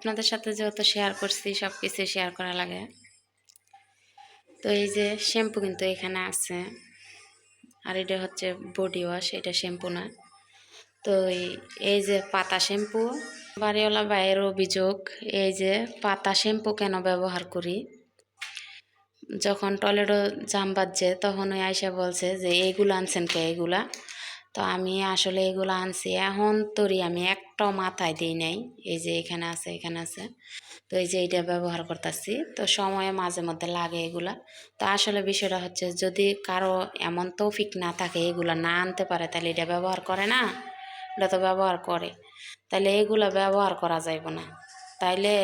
আপনাদের সাথে যেহেতু শেয়ার করছি সব কিছু শেয়ার করা লাগে। তো এই যে শ্যাম্পু কিন্তু এখানে আছে। আর এটা হচ্ছে বডি ওয়াশ এটা শ্যাম্পু না। তো এই- যে পাতা শ্যাম্পু বাড়িওয়ালা ভাইয়ের অভিযোগ, এই যে পাতা শ্যাম্পু কেন ব্যবহার করি? যখন টয়লেটও জাম বাজছে তখন ওই আয়সা বলছে যে, এইগুলো আনছেন কে? এগুলা তো আমি আসলে এগুলো আনছি। এখন তোরই আমি একটাও মাথায় দিই নাই। এই যে এখানে আছে এখানে আছে। তো এই যে এইটা ব্যবহার করতেছি। তো সময়ে মাঝে মধ্যে লাগে এগুলা। তো আসলে বিষয়টা হচ্ছে যদি কারও এমন তৌফিক না থাকে এগুলো না আনতে পারে, তাহলে এটা ব্যবহার করে না? এটা তো ব্যবহার করে। তাহলে এগুলা ব্যবহার করা যাইব না। তাইলে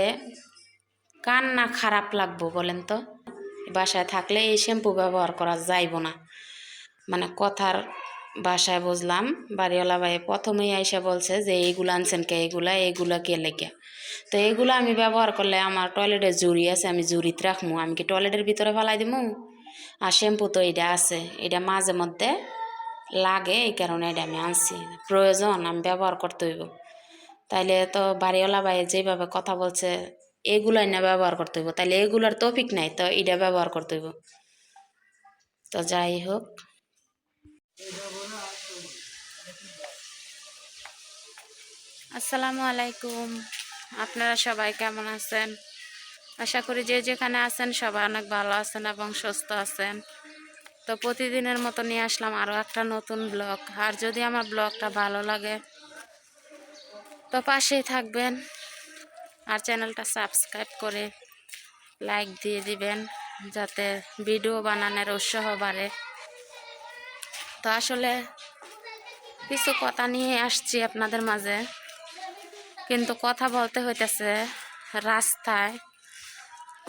কান না খারাপ লাগবো বলেন তো? বাসায় থাকলে এই শ্যাম্পু ব্যবহার করা যাইব না। মানে কথার বাসায় বুঝলাম বাড়িওয়ালা ভাই প্রথমেই আইসা বলছে যে, এইগুলো আনছেন কে? এগুলা এগুলা কে লেগে? তো এগুলো আমি ব্যবহার করলে আমার টয়লেটের জুড়ি আছে, আমি জুড়িতে রাখব আমি কি টয়লেটের ভিতরে ফেলাই দিমু? আর শ্যাম্পু তো এটা আছে এটা মাঝে মধ্যে লাগে, এই কারণে এটা আমি আনছি। প্রয়োজন, আমি ব্যবহার করতে হইব। তাইলে তো বাড়িওয়ালা ভাই যেভাবে কথা বলছে, এগুলাই না ব্যবহার করতে হইব। তাইলে এগুলার তফিক নাই, তো এটা ব্যবহার করতে হইব। তো যাই হোক। আসসালামু আলাইকুম। আপনারা সবাই কেমন আছেন? আশা করি যে যেখানে আছেন সবাই অনেক ভালো আছেন এবং সুস্থ আছেন। তো প্রতিদিনের মতো নিয়ে আসলাম আরও একটা নতুন ব্লগ। আর যদি আমার ব্লগটা ভালো লাগে, তো পাশেই থাকবেন। আর চ্যানেলটা সাবস্ক্রাইব করে লাইক দিয়ে দিবেন, যাতে ভিডিও বানানোর উৎসাহ বাড়ে। তো আসলে কিছু কথা নিয়ে আসছি আপনাদের মাঝে। কিন্তু কথা বলতে হইতেছে রাস্তায়,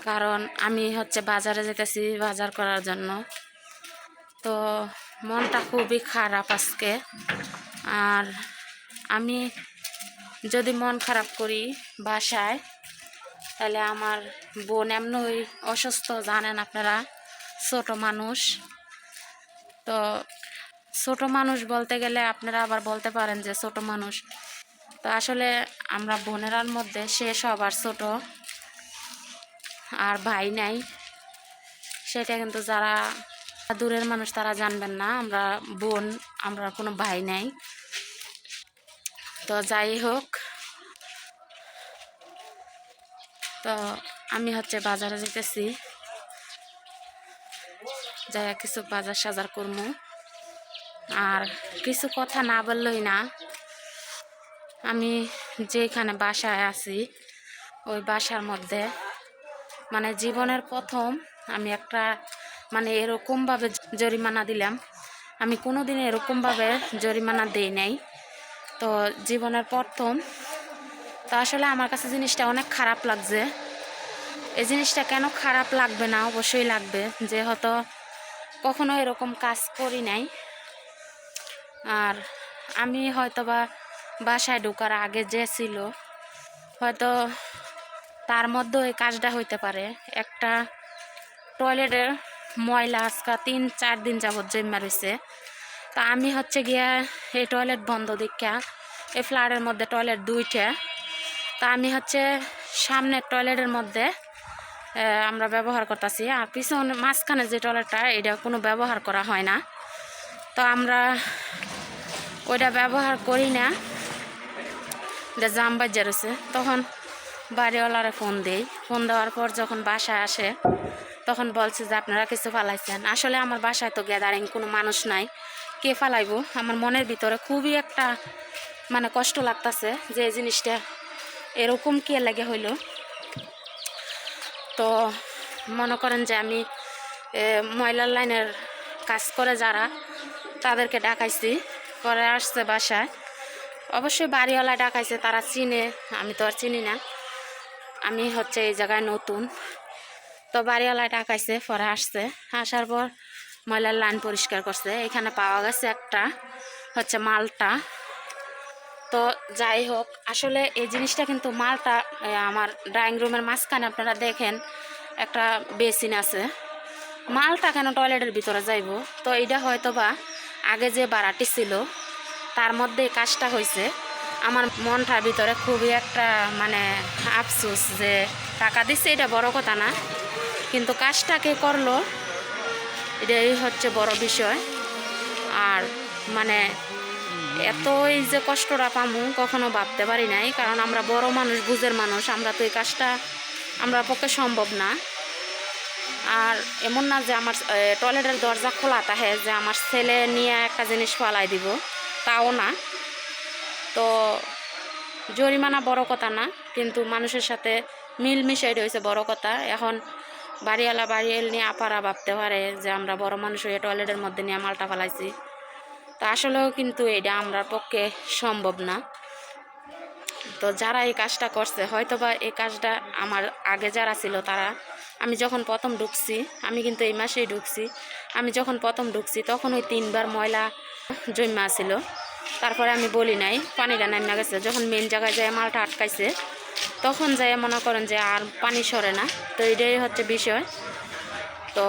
কারণ আমি হচ্ছে বাজারে যেতেছি বাজার করার জন্য। তো মনটা খুবই খারাপ আজকে। আর আমি যদি মন খারাপ করি বাসায়, তাহলে আমার বোন এমনই অসুস্থ, জানেন আপনারা, ছোট মানুষ। তো ছোট মানুষ বলতে গেলে আপনারা আবার বলতে পারেন যে ছোট মানুষ তো আসলে আমরা বোনেরার মধ্যে সে সবার ছোট, আর ভাই নাই। সেটা কিন্তু যারা দূরের মানুষ তারা জানবেন না, আমরা বোন, আমরা কোনো ভাই নাই। তো যাই হোক, তো আমি হচ্ছে বাজারে যেতেছি যাই কিছু বাজার সাজার করব আর কিছু কথা না বললেই না আমি যেখানে বাসায় আছি, ওই বাসার মধ্যে মানে জীবনের প্রথম আমি একটা মানে এরকমভাবে জরিমানা দিলাম। আমি কোনো দিন এরকমভাবে জরিমানা দেই নাই। তো জীবনের প্রথম, তো আসলে আমার কাছে জিনিসটা অনেক খারাপ লাগছে। এই জিনিসটা কেন খারাপ লাগবে না? অবশ্যই লাগবে। যে হয়তো কখনো এরকম কাজ করি নাই। আর আমি হয়তো বা বাসায় ঢোকার আগে যে ছিল, হয়তো তার মধ্যে এই কাজটা হইতে পারে। একটা টয়লেটের ময়লা আজকা তিন, চার দিন যাবৎ জমা রয়েছে তা আমি হচ্ছে গিয়া এই টয়লেট বন্ধ দেখা এই ফ্ল্যাটের মধ্যে টয়লেট দুইটা। তা আমি হচ্ছে সামনের টয়লেটের মধ্যে আমরা ব্যবহার করতেছি। আর পিছনে মাঝখানে যে টয়লেটটা, এটা কোনো ব্যবহার করা হয় না। তো আমরা ওইটা ব্যবহার করি না। যে জাম বাজ্যা রয়েছে তখন বাড়িওয়ালারে ফোন দিই। ফোন দেওয়ার পর যখন বাসায় আসে, তখন বলছে যে, আপনারা কিছু ফালাইছেন? আসলে আমার বাসায় তো গ্যাদারিং কোনো মানুষ নাই। কে ফালাইবো? আমার মনের ভিতরে খুবই একটা মানে কষ্ট লাগতাছে যে এই জিনিসটা এরকম কে লাগে হইল। তো মনে করেন যে আমি ময়লার লাইনের কাজ করে যারা, তাদেরকে ডাকাইছি। পরে আসছে বাসায়। অবশ্যই বাড়িওয়ালা ডাকাইছে, তারা চিনে, আমি তো আর চিনি না। আমি হচ্ছে এই জায়গায় নতুন। তো বাড়িওয়ালা ডাকাইছে, পরে আসছে। আসার পর ময়লার লাইন পরিষ্কার করছে। এখানে পাওয়া গেছে একটা হচ্ছে মালটা। তো যাই হোক, আসলে এই জিনিসটা কিন্তু মালটা আমার ড্রয়িং রুমের মাঝখানে আপনারা দেখেন, একটা বেসিন আছে। মালটা কেন টয়লেটের ভিতরে যাইব? তো এইটা হয়তো বা আগে যে বাড়াটি ছিল তার মধ্যে কাজটা হয়েছে আমার মনটার ভিতরে খুবই একটা মানে আফসুস যে টাকা দিচ্ছে এটা বড় কথা না। কিন্তু কাজটা কে করল, এটাই হচ্ছে বড় বিষয়। আর মানে এতই যে কষ্টটা পামু, কখনো ভাবতে পারি নাই। কারণ আমরা বড় মানুষ, বুঝের মানুষ, আমরা তো এই কাজটা আমরা পক্ষে সম্ভব না। আর এমন না যে আমার টয়লেটের দরজা খোলা তাহে যে আমার ছেলে নিয়ে একটা জিনিস ফালাই দিব। তাও না। তো জরিমানা বড় কথা না, কিন্তু মানুষের সাথে মিল মিশাইটা হয়েছে বড় কথা। এখন বাড়িওয়ালা বাড়িয়াল নিয়ে আপারা ভাবতে পারে যে আমরা বড় মানুষ হয়ে টয়লেটের মধ্যে নিয়ে মালটা ফেলাইছি। তো আসলেও কিন্তু এটা আমরা পক্ষে সম্ভব না। তো যারা এই কাজটা করছে হয়তো বা এই কাজটা আমার আগে যারা ছিল তারা, আমি যখন প্রথম ঢুকছি, আমি কিন্তু এই মাসেই ঢুকছি, আমি যখন প্রথম ঢুকছি তখন ওই তিনবার ময়লা জন্মা ছিল তারপরে আমি বলি নাই, পানিটা নামা গেছে। যখন মেন জায়গায় যায় মালটা আটকাইছে, তখন যাই মনে করেন যে আর পানি সরে না। তো এটাই হচ্ছে বিষয়। তো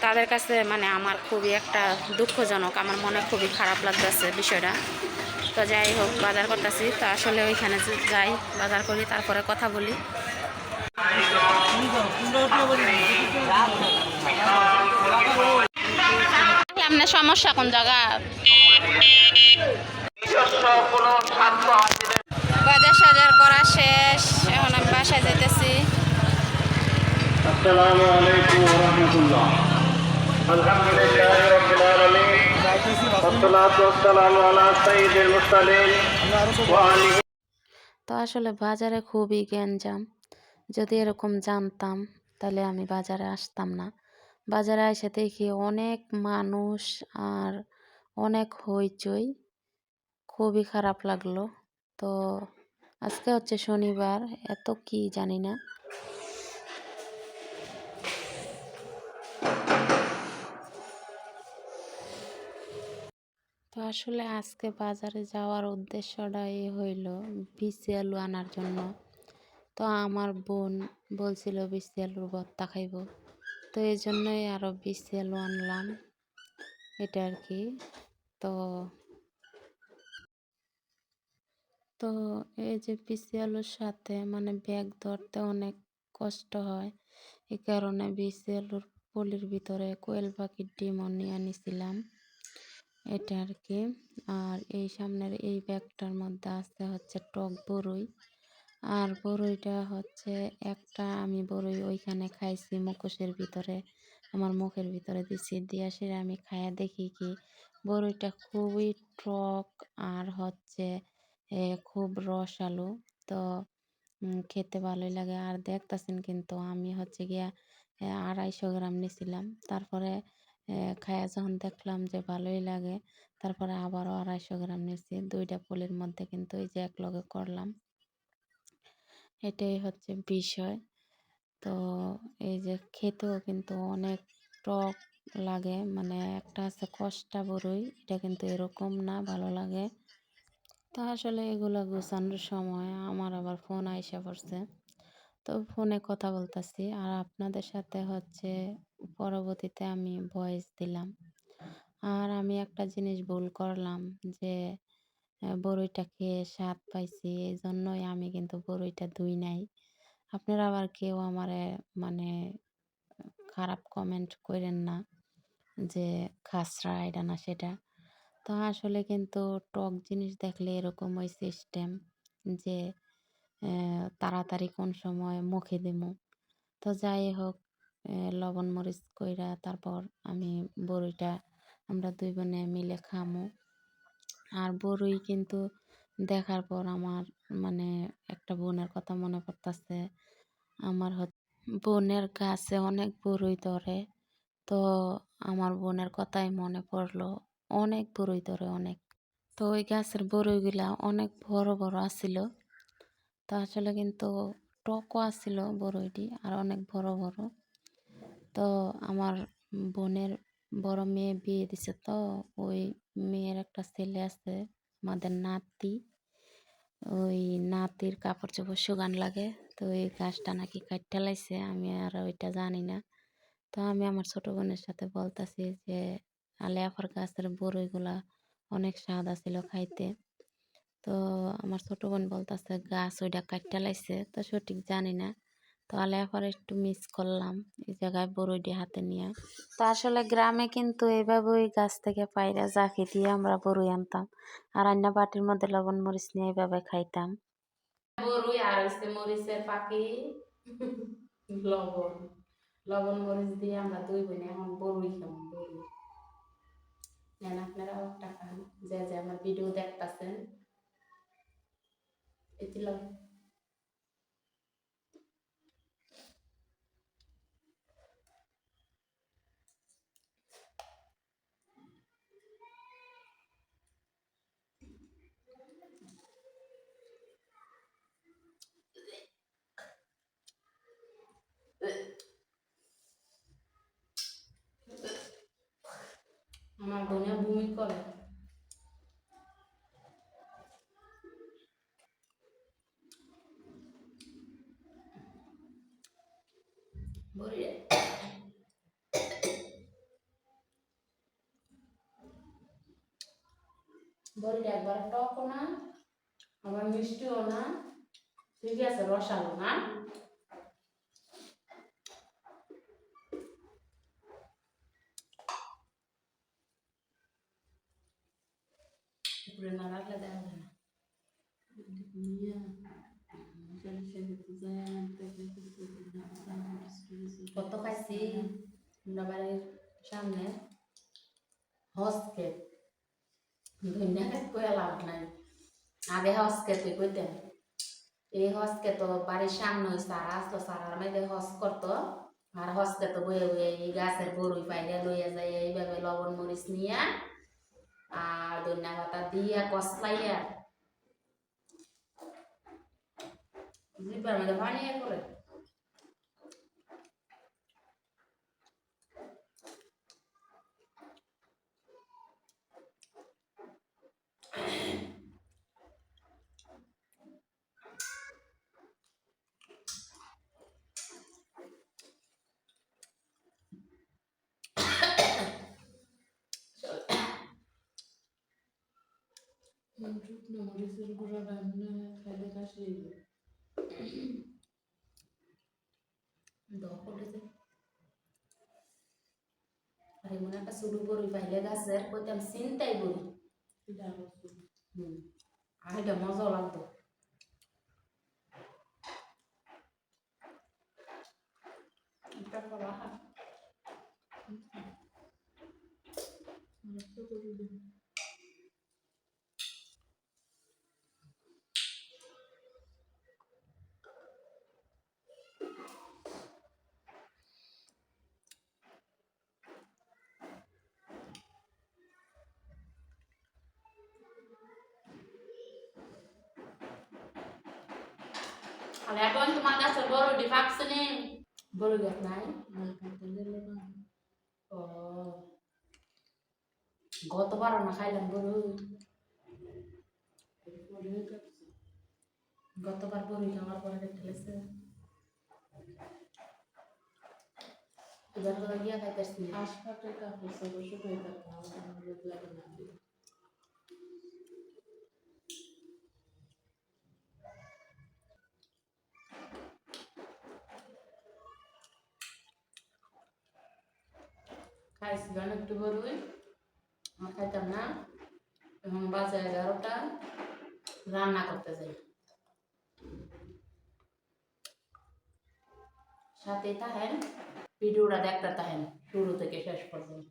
তাদের কাছে মানে আমার খুবই একটা দুঃখজনক, আমার মনে খুবই খারাপ লাগতেছে বিষয়টা। তো যাই হোক, বাজার করতেছি। তো আসলে ওইখানে যাই, বাজার করি, তারপরে কথা বলি। আপনার সমস্যা কোন জায়গা বাজার সাজার করা শেষ এখন আমি বাসায় যেতেছি السلام عليكم ورحمة الله الحمد لله رب العالمين والصلاة والسلام على سيد المرسلين وآله তো আসলে বাজারে খুবই গ্যাঞ্জাম যদি এরকম জানতাম তাহলে আমি বাজারে আসতাম না বাজারে এসে দেখি অনেক মানুষ আর অনেক হইচই। খুবই খারাপ লাগল। তো আজকে হচ্ছে শনিবার, এত কি জানি না। তো আসলে আজকে বাজারে যাওয়ার উদ্দেশ্যটা এই হইল বিসি আনার জন্য। তো আমার বোন বলছিল, বিসি আলুর ভর্তা খাইব। তো এই জন্যই আরও আলু আনলাম। এটা আর কি তো তো এই যে বিসি আলুর সাথে মানে ব্যাগ ধরতে অনেক কষ্ট হয়। এই কারণে বিসি আলুর পলির ভিতরে কোয়েল পাখির ডিমও নিয়ে আনিছিলাম। এটা আর কি আর এই সামনের এই ব্যাগটার মধ্যে আছে হচ্ছে টক বড়ই আর বড়ইটা হচ্ছে একটা আমি বড়ই ওইখানে খাইছি মুখোশের ভিতরে আমার মুখের ভিতরে দিছি দিয়া সেটা আমি খাইয়া দেখি কি বড়ইটা খুবই টক আর হচ্ছে খুব রসালো। তো খেতে ভালোই লাগে। আর দেখতাছেন কিন্তু আমি হচ্ছে গিয়া আড়াইশো গ্রাম নিছিলাম। তারপরে এ, খাইয়া যখন দেখলাম যে ভালোই লাগে তারপরে আবারও আড়াইশো গ্রাম নিয়েছি দুইটা পলির মধ্যে কিন্তু এই যে এক লগে করলাম। এটাই হচ্ছে বিষয়। তো এই যে খেতেও কিন্তু অনেক টক লাগে মানে একটা আছে কষ্টা বড়ই এটা কিন্তু এরকম না ভালো লাগে। তো আসলে এগুলো গোছানোর সময় আমার আবার ফোন আইসা পড়ছে। তো ফোনে কথা বলতেছি, আর আপনাদের সাথে হচ্ছে পরবর্তীতে আমি ভয়েস দিলাম। আর আমি একটা জিনিস ভুল করলাম যে বড়ইটা খেয়ে স্বাদ পাইছি এই জন্যই আমি কিন্তু বড়ইটা ধুই নাই। আপনারা আবার কেউ আমারে মানে খারাপ কমেন্ট করেন না যে খাসরা এটা না সেটা। তো আসলে কিন্তু টক জিনিস দেখলে এরকম ওই সিস্টেম যে তাড়াতাড়ি কোন সময় মুখে দিমু। তো যাই হোক লবণ মরিচ কইরা তারপর আমি বড়িটা আমরা দুই বোনে মিলে খামু। আর বড়ই কিন্তু দেখার পর আমার মানে একটা বোনের কথা মনে পড়তেছে। আমার বোনের গাছে অনেক বড়ই ধরে। তো আমার বোনের কথাই মনে পড়ল, অনেক বড়ই ধরে অনেক। তো ওই গাছের বড়ইগুলা অনেক বড় বড় আছিল। তো আসলে কিন্তু টকও আছিল বড়ইটি আর অনেক বড় বড়। তো আমার বোনের বড় মেয়ে বিয়ে দিছে তো, ওই মেয়ের একটা ছেলে আছে, আমাদের নাতি। ওই নাতির কাপড় চোপড় সুগান লাগে, তো ওই গাছটা নাকি কাটতে লাইছে আমি আর ওইটা জানি না। তো আমি আমার ছোট বোনের সাথে বলতাছি যে আলিয়াফার গাছের বড়ইগুলা অনেক স্বাদ আছিল খাইতে। তো আমার ছোট বোন বলতেছে, গাছ ওইটা কাটতে লাইছে তো সঠিক জানি না। তো আলে পরে একটু মিস করলাম। এই জায়গায় বড়ইটি হাতে নিয়ে। তো আসলে গ্রামে কিন্তু এইভাবে ওই গাছ থেকে পায়রা জাকি দিয়ে আমরা বড়ই আনতাম। আর রান্না বাটির মধ্যে লবণ মরিচ নিয়ে এইভাবে খাইতাম। আর হচ্ছে মরিচের পাখি। লবণ। লবণ মরিচ দিয়ে আমরা দুই এখন খান যে যে আমার ভিডিও দেখতেছেন। এটি লব আমার বোনে বমি করে। বড়িটা একবার টকও না, আবার মিষ্টিও না। ঠিক আছে, রসালো না। উপরে না রাখলে দেখা যায় না কত খাইছি আমরা বাড়ির সামনে হসকে ধন্যবাদ কয়ে লাভ নাই আগে হসকে তুই কইতেন এই হসকে তো বাড়ির সামনে ওই সারা আসতো সারার মধ্যে হস করতো আর হসকে তো বয়ে বয়ে এই গাছের বড়ই পাইলে লইয়া যায় এইভাবে লবণ মরিচ নিয়ে আর ধনিয়া পাতা দিয়া কষলাইয়া জিপার মধ্যে পানি এ করে শুকনো মরিচের গুঁড়ো রান্না খাইলে কাশি আর এমন একটা শুরু বড়ি পাইলে গাছের কইতাম চিন্তাই আর এটা মজাও লাগতো। করা হয়। আর এখন তোমার কাছে বড় ডিফাক্স নেই বড় গাছ নাই। ও গতবার না খাইলাম বড় গতবার বড়ি খাওয়ার পরে লেগেছে এবার গিয়া খাইতেছি কাটে কাপড় চাপড় শুকাই থাকে, আমার লাগে না খাইছিলাম একটু বড়ই আর খাইতাম না এখন বাজে এগারোটা রান্না করতে সাথে থাকেন ভিডিওটা দেখতে থাকেন শুরু থেকে শেষ পর্যন্ত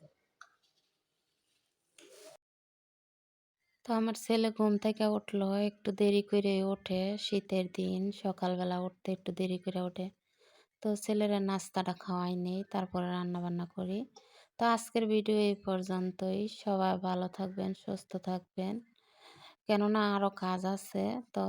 তো আমার ছেলে ঘুম থেকে উঠল একটু দেরি করে ওঠে শীতের দিন সকালবেলা উঠতে একটু দেরি করে ওঠে তো ছেলেরা নাস্তাটা খাওয়াই নেই তারপরে রান্না বান্না করি তো আজকের ভিডিও এই পর্যন্তই। সবাই ভালো থাকবেন, সুস্থ থাকবেন। কেননা আরও কাজ আছে, তো